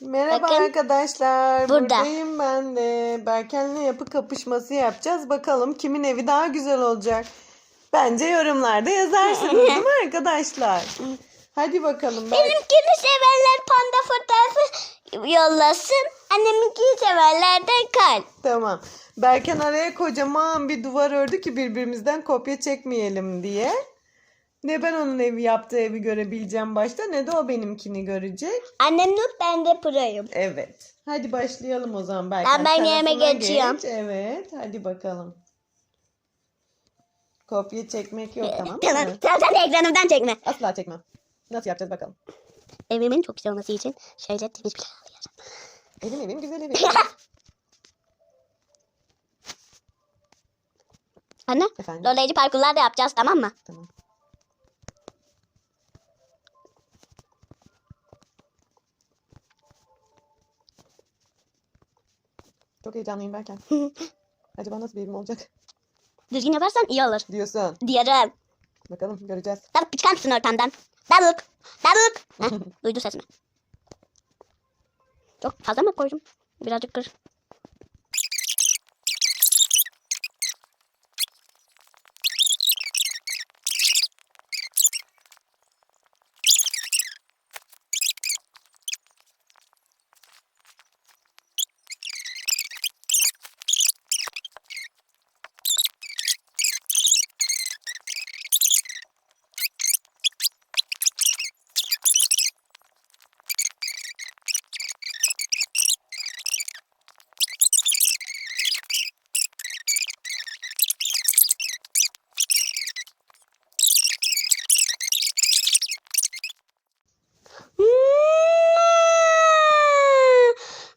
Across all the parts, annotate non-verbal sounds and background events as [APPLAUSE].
Merhaba Bakın. arkadaşlar. Burada. Buradayım ben de. Berken'le yapı kapışması yapacağız. Bakalım kimin evi daha güzel olacak. Bence yorumlarda yazarsınız değil mi arkadaşlar? Hadi bakalım. Berk. Benimkini sevenler panda fotoğrafı yollasın. Anneminkini sevenler de kalp. Tamam. Berken araya kocaman bir duvar ördü ki birbirimizden kopya çekmeyelim diye. Ne ben onun evi yaptığı evi görebileceğim başta ne de o benimkini görecek. Annem Nur ben de proyum. Evet. Hadi başlayalım o zaman Berken. Ben- ben yerime tarafına geçiyorum. geç. Evet. Hadi bakalım. Kopya çekmek yok tamam mı? Tamam. Sen, sen de ekranımdan çekme. Asla çekmem. Nasıl yapacağız bakalım. Evimin çok güzel olması için şöyle temiz bir Evim evim güzel evim. [LAUGHS] Anne, Efendim? dolayıcı parkurlar da yapacağız tamam mı? Tamam. Çok heyecanlıyım Berken. [LAUGHS] Acaba nasıl bir evim olacak Düzgün yaparsan iyi olur. diyorsun. Diyorum. Bakalım göreceğiz. Davuk çıkar mısın ortamdan? Davuk. Davuk. [LAUGHS] Heh, duydu sesimi. Çok fazla mı koydum? Birazcık kır.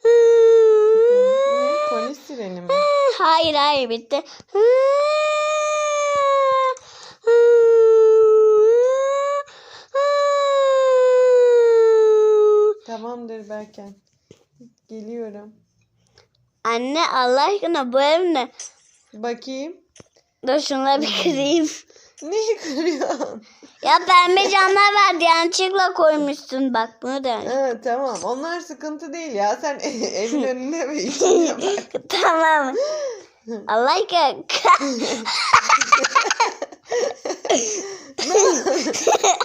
Ne? Polis sireni mi? Hayır hayır bitti. Tamamdır Berken. Geliyorum. Anne Allah aşkına bu ev ne? Bakayım. Dur şunları bir kırayım. Neyi kırıyorsun? Ya pembe camlar vardı yanlışlıkla koymuşsun bak bunu da. Ha, tamam. Onlar sıkıntı değil ya. Sen [LAUGHS] evin önünde ve içinde [LAUGHS] [LAUGHS] tamam. Allah aşkına.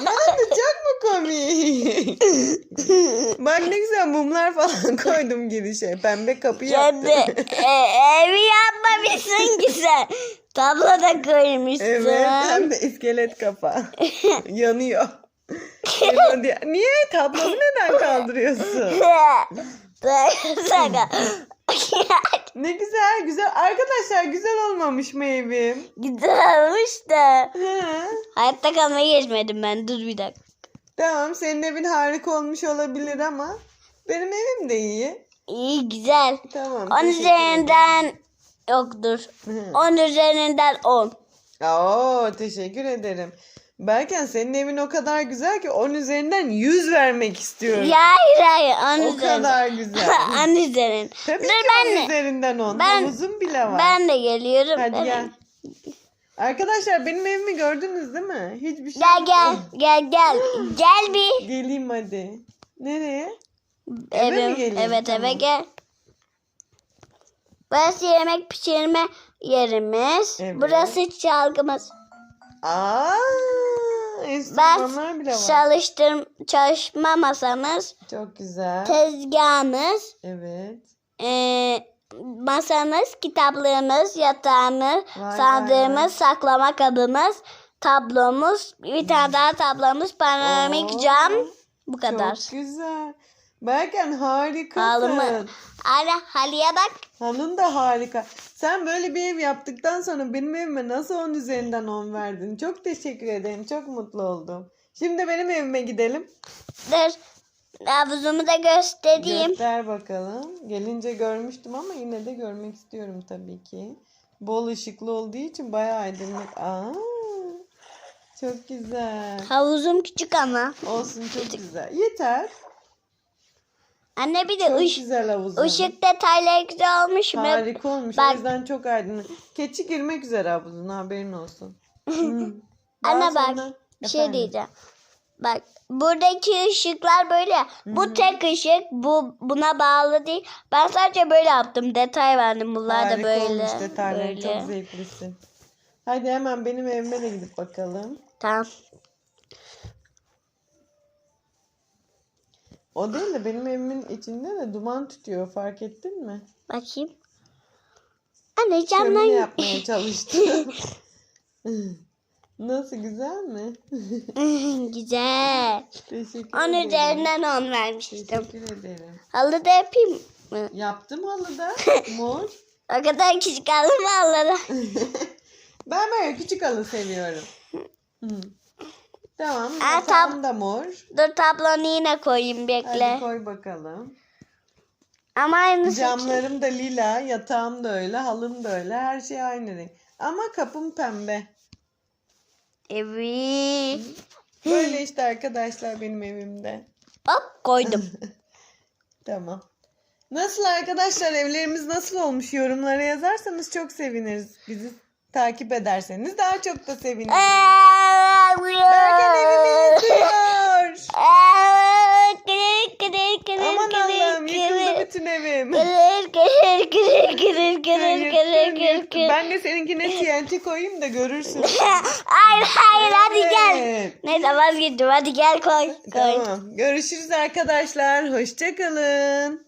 Ne oldu? Çok mu komik? Bak ne güzel mumlar falan [LAUGHS] koydum girişe. Pembe kapı yaptım. Cadı. E, evi yapmamışsın ki sen. Tablo da koymuşsun. Evet hem de iskelet kafa. [LAUGHS] Yanıyor. Niye? Tablomu neden kaldırıyorsun? [LAUGHS] Saka. [LAUGHS] Ne güzel güzel. Arkadaşlar güzel olmamış mı evim? Güzel olmuş da. Hı. Hayatta kalmayı geçmedim ben. Dur bir dakika. Tamam senin evin harika olmuş olabilir ama benim evim de iyi. İyi güzel. Tamam. 10 teşekkür ederim. üzerinden yoktur. Hı. 10 üzerinden 10. Oo teşekkür ederim. Berken senin evin o kadar güzel ki 10 üzerinden 100 vermek istiyorum. Ya hayır hayır 10 o üzerinden. kadar güzel. [LAUGHS] 10 üzerinden. Tabii Dur ki ben 10 de. üzerinden 10. Ben- Havuzum bile var. Ben de geliyorum. Hadi gel. Arkadaşlar benim evimi gördünüz değil mi? Hiçbir şey Gel yok. gel gel gel. [GASPS] Gel bir. Geleyim hadi. Nereye? Eve mi geleyim? Evet eve Tamam. gel. Burası yemek pişirme yerimiz. Evet. Burası çalgımız. Aa, enstrümanlar bile var. çalıştır çalışma masamız. Çok güzel. Tezgahımız. Evet. Ee, masamız, kitaplığımız, yatağımız, Vay sandığımız, vay. saklama kabımız, tablomuz, bir tane [LAUGHS] daha tablomuz, panoramik Oo, cam. Bu kadar. Çok güzel. Berken harikasın. Halımı. Anne halıya bak. Halın da harika. Sen böyle bir ev yaptıktan sonra benim evime nasıl 10 üzerinden 10 verdin? Çok teşekkür ederim. Çok mutlu oldum. Şimdi benim evime gidelim. Dur. Havuzumu da göstereyim. Göster bakalım. Gelince görmüştüm ama yine de görmek istiyorum tabii ki. Bol ışıklı olduğu için bayağı aydınlık. Aa, çok güzel. Havuzum küçük ama. Olsun çok güzel. Yeter. Anne bir de Çok ış- güzel havuzun. ışık detayları güzel olmuş mu? Harika olmuş. Bak- O yüzden çok aydınlık. Keçi girmek üzere havuzuna haberin olsun. [LAUGHS] Daha Anne bak sonra- bir şey Efendim? diyeceğim. Bak buradaki ışıklar böyle. Bu tek ışık. Bu buna bağlı değil. Ben sadece böyle yaptım. Detay verdim. Bunlar da Harika böyle. olmuş detayları. böyle. Çok zevklisin. Hadi hemen benim evime de gidip bakalım. Tamam. O değil de benim evimin içinde de duman tutuyor. Fark ettin mi? Bakayım. Anne camdan yapmaya [LAUGHS] çalıştım. [LAUGHS] Nasıl güzel mi? [LAUGHS] Güzel. Teşekkür Onun ederim. üzerinden on vermiştim. Teşekkür ederim. Halı da yapayım mı? Yaptım halıda. Mor. O kadar küçük halı mı halıda? ben böyle küçük halı seviyorum. Hı. Tamam. Aa, Yatağım da mor. Dur tablonu yine koyayım bekle. Hadi koy bakalım. Ama aynısı. Camlarım da lila, yatağım da öyle, halım da öyle. Her şey aynı renk. Ama kapım pembe. Evet. Böyle işte arkadaşlar benim evimde. Hop koydum. [LAUGHS] Tamam. Nasıl arkadaşlar evlerimiz nasıl olmuş yorumlara yazarsanız çok seviniriz. Bizi takip ederseniz daha çok da seviniriz. Berken evimi yıkıyor. Kırır kırır kırır Aman Allah'ım yıkıldı bütün evim. Kırır kırır kırır Yıktın, kırır kırır yıktın. kırır. Ben de seninkine TNT koyayım da görürsün. [LAUGHS] Hayır hayır hadi gel. Neyse vazgeçtim hadi gel koy. Koy. Tamam. Görüşürüz arkadaşlar. Hoşçakalın.